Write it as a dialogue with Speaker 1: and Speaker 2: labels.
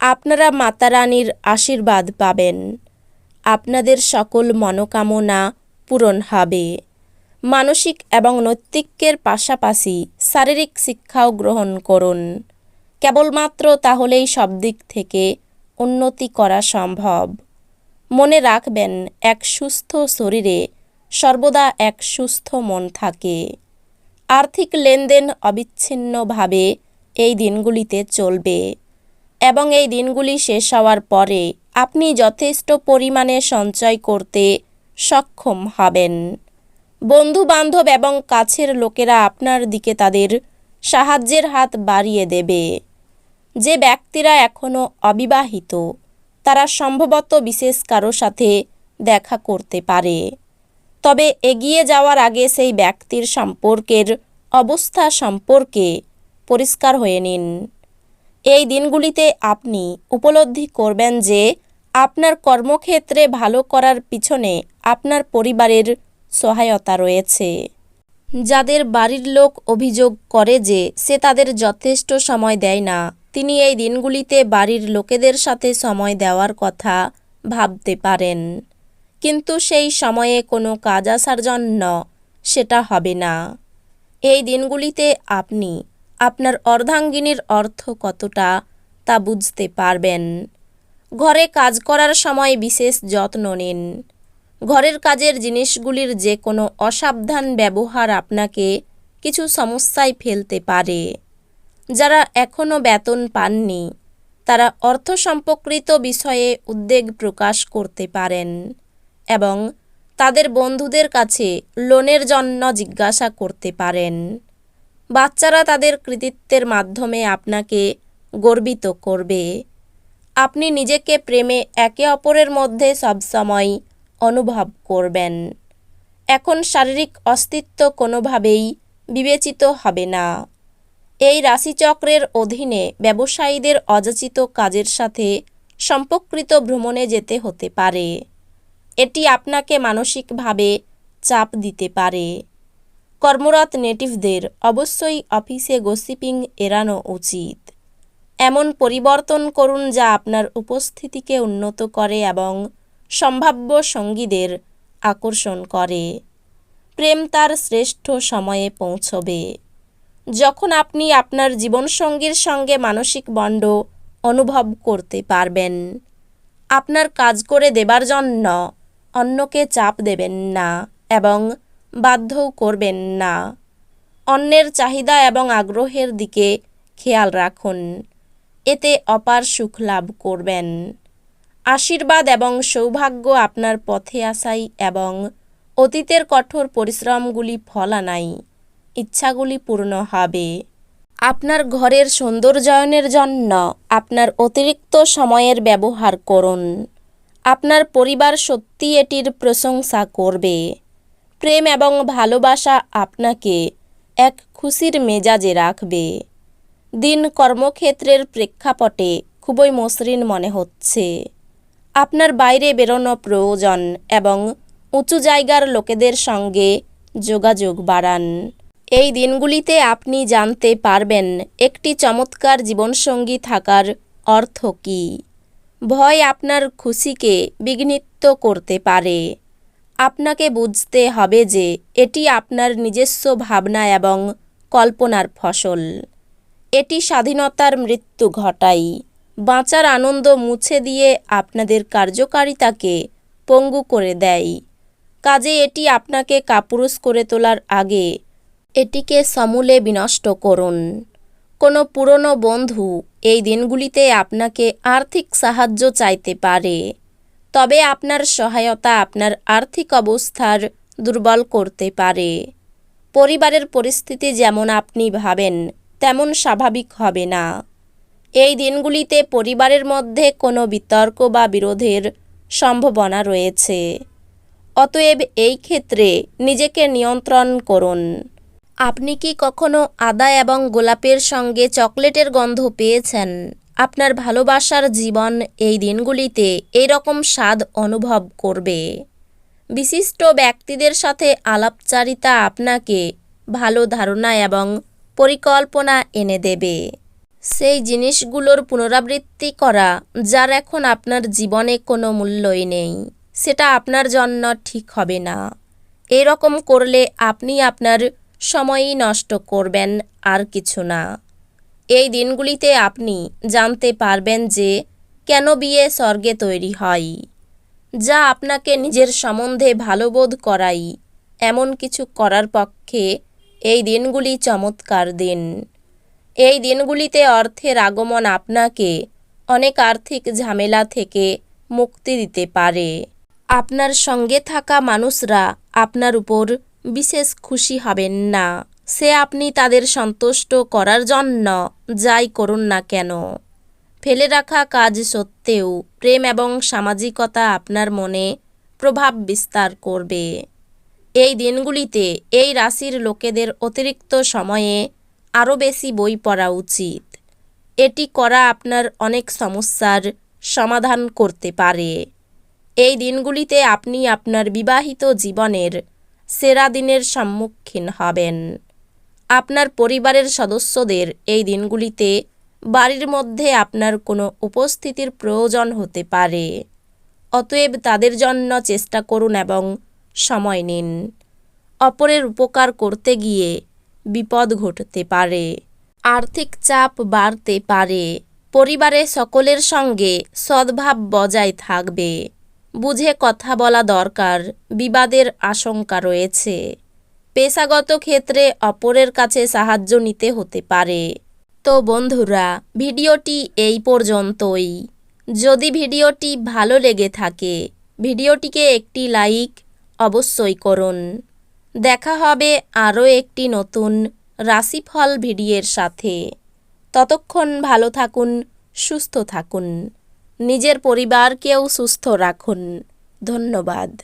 Speaker 1: আপনারা মাতা রানীর আশীর্বাদ পাবেন। আপনাদের সকল মনোকামনা পূরণ হবে। মানসিক এবং নৈতিকের পাশাপাশি শারীরিক শিক্ষাও গ্রহণ করুন। কেবলমাত্র তাহলেই সব দিক থেকে উন্নতি করা সম্ভব। মনে রাখবেন, এক সুস্থ শরীরে সর্বদা এক সুস্থ মন থাকে। আর্থিক লেনদেন অবিচ্ছিন্নভাবে এই দিনগুলিতে চলবে। এবং এই দিনগুলি শেষ হওয়ার পরে আপনি যথেষ্ট পরিমাণে সঞ্চয় করতে সক্ষম হবেন। বন্ধু বান্ধব এবং কাছের লোকেরা আপনার দিকে তাদের সাহায্যের হাত বাড়িয়ে দেবে। যে ব্যক্তিরা এখনও অবিবাহিত, তারা সম্ভবত বিশেষ কারও সাথে দেখা করতে পারে। তবে এগিয়ে যাওয়ার আগে সেই ব্যক্তির সম্পর্কের অবস্থা সম্পর্কে পরিষ্কার হয়ে নিন। এই দিনগুলিতে আপনি উপলব্ধি করবেন যে আপনার কর্মক্ষেত্রে ভালো করার পিছনে আপনার পরিবারের সহায়তা রয়েছে। যাদের বাড়ির লোক অভিযোগ করে যে সে তাদের যথেষ্ট সময় দেয় না, তিনি এই দিনগুলিতে বাড়ির লোকেদের সাথে সময় দেওয়ার কথা ভাবতে পারেন। কিন্তু সেই সময়ে কোনো কাজ আসার জন্য সেটা হবে না। এই দিনগুলিতে আপনি আপনার অর্ধাঙ্গিনীর অর্থ কতটা তা বুঝতে পারবেন। ঘরে কাজ করার সময় বিশেষ যত্ন নিন। ঘরের কাজের জিনিসগুলির যে কোনো অসাবধান ব্যবহার আপনাকে কিছু সমস্যায় ফেলতে পারে। যারা এখনও বেতন পাননি, তারা অর্থ সম্পর্কিত বিষয়ে উদ্বেগ প্রকাশ করতে পারেন এবং তাদের বন্ধুদের কাছে লোনের জন্য জিজ্ঞাসা করতে পারেন। বাচ্চারা তাদের কৃতিত্বের মাধ্যমে আপনাকে গর্বিত করবে। আপনি নিজেকে প্রেমে একে অপরের মধ্যে সবসময় অনুভব করবেন। এখন শারীরিক অস্তিত্ব কোনোভাবেই বিবেচিত হবে না। এই রাশিচক্রের অধীনে ব্যবসায়ীদের অযাচিত কাজের সাথে সম্পর্কিত ভ্রমণে যেতে হতে পারে। এটি আপনাকে মানসিকভাবে চাপ দিতে পারে। কর্মরত নেটিভদের অবশ্যই অফিসে গসিপিং এড়ানো উচিত। এমন পরিবর্তন করুন যা আপনার উপস্থিতিকে উন্নত করে এবং সম্ভাব্য সঙ্গীদের আকর্ষণ করে। প্রেম তার শ্রেষ্ঠ সময়ে পৌঁছবে। যখন আপনি আপনার জীবনসঙ্গীর সঙ্গে মানসিক বন্ড অনুভব করতে পারবেন, আপনার কাজ করে দেবার জন্য অন্যকে চাপ দেবেন না এবং বাধ্যও করবেন না। অন্যের চাহিদা এবং আগ্রহের দিকে খেয়াল রাখুন। এতে অপার সুখ লাভ করবেন। আশীর্বাদ এবং সৌভাগ্য আপনার পথে আসাই এবং অতীতের কঠোর পরিশ্রমগুলি ফলানাই। ইচ্ছাগুলি পূর্ণ হবে। আপনার ঘরের সৌন্দর্যায়নের জন্য আপনার অতিরিক্ত সময়ের ব্যবহার করুন। আপনার পরিবার সত্যি এটির প্রশংসা করবে। প্রেম এবং ভালোবাসা আপনাকে এক খুশির মেজাজে রাখবে। দিন কর্মক্ষেত্রের প্রেক্ষাপটে খুবই মসৃণ মনে হচ্ছে। আপনার বাইরে বেরোনো প্রয়োজন এবং উঁচু জায়গার লোকেদের সঙ্গে যোগাযোগ বাড়ান। এই দিনগুলিতে আপনি জানতে পারবেন একটি চমৎকার জীবনসঙ্গী থাকার অর্থ কী। ভয় আপনার খুশিকে বিঘ্নিত করতে পারে। আপনাকে বুঝতে হবে যে এটি আপনার নিজস্ব ভাবনা এবং কল্পনার ফসল। এটি স্বাধীনতার মৃত্যু ঘটায় বাঁচার আনন্দ মুছে দিয়ে আপনাদের কার্যকারিতাকে পঙ্গু করে দেয়। কাজে এটি আপনাকে কাপুরুষ করে তোলার আগে এটিকে সমূলে বিনষ্ট করুন। কোনো পুরনো বন্ধু এই দিনগুলিতে আপনাকে আর্থিক সাহায্য চাইতে পারে। তবে আপনার সহায়তা আপনার আর্থিক অবস্থার দুর্বল করতে পারে। পরিবারের পরিস্থিতি যেমন আপনি ভাবেন, তেমন স্বাভাবিক হবে না। এই দিনগুলিতে পরিবারের মধ্যে কোনো বিতর্ক বা বিরোধের সম্ভাবনা রয়েছে। অতএব এই ক্ষেত্রে নিজেকে নিয়ন্ত্রণ করুন। আপনি কি কখনো আদা এবং গোলাপের সঙ্গে চকলেটের গন্ধ পেয়েছেন? আপনার ভালোবাসার জীবন এই দিনগুলিতে এরকম স্বাদ অনুভব করবে। বিশিষ্ট ব্যক্তিদের সাথে আলাপচারিতা আপনাকে ভালো ধারণা এবং পরিকল্পনা এনে দেবে। সেই জিনিসগুলোর পুনরাবৃত্তি করা, যার এখন আপনার জীবনে কোনো মূল্যই নেই, সেটা আপনার জন্য ঠিক হবে না। এরকম করলে আপনি আপনার সময়ই নষ্ট করবেন আর কিছু না। এই দিনগুলিতে আপনি জানতে পারবেন যে কেন বিয়ে স্বর্গে তৈরি হয়, যা আপনাকে নিজের সম্বন্ধে ভালো বোধ করাই। এমন কিছু করার পক্ষে এই দিনগুলি চমৎকার দিন। এই দিনগুলিতে অর্থের আগমন আপনাকে অনেক আর্থিক ঝামেলা থেকে মুক্তি দিতে পারে। আপনার সঙ্গে থাকা মানুষরা আপনার উপর বিশেষ খুশি হবেন না। সে আপনি তাদের সন্তুষ্ট করার জন্য যাই করুন না কেন। ফেলে রাখা কাজ সত্ত্বেও প্রেম এবং সামাজিকতা আপনার মনে প্রভাব বিস্তার করবে। এই দিনগুলিতে এই রাশির লোকেদের অতিরিক্ত সময়ে আরও বেশি বই পড়া উচিত। এটি করা আপনার অনেক সমস্যার সমাধান করতে পারে। এই দিনগুলিতে আপনি আপনার বিবাহিত জীবনের সেরা দিনের সম্মুখীন হবেন। আপনার পরিবারের সদস্যদের এই দিনগুলিতে বাড়ির মধ্যে আপনার কোনো উপস্থিতির প্রয়োজন হতে পারে। অতএব তাদের জন্য চেষ্টা করুন এবং সময় নিন। অপরের উপকার করতে গিয়ে বিপদ ঘটতে পারে, আর্থিক চাপ বাড়তে পারে, পরিবারে সকলের সঙ্গে সদ্ভাব বজায় থাকবে। বুঝে কথা বলা দরকার, বিবাদের আশঙ্কা রয়েছে। পেশাগত ক্ষেত্রে অপরের কাছে সাহায্য নিতে হতে পারে। তো বন্ধুরা, ভিডিওটি এই পর্যন্তই। যদি ভিডিওটি ভালো লেগে থাকে, ভিডিওটিকে একটি লাইক অবশ্যই করুন। দেখা হবে আরও একটি নতুন রাশিফল ভিডিওর সাথে। ততক্ষণ ভালো থাকুন, সুস্থ থাকুন। নিজের পরিবারকেও সুস্থ রাখুন। ধন্যবাদ।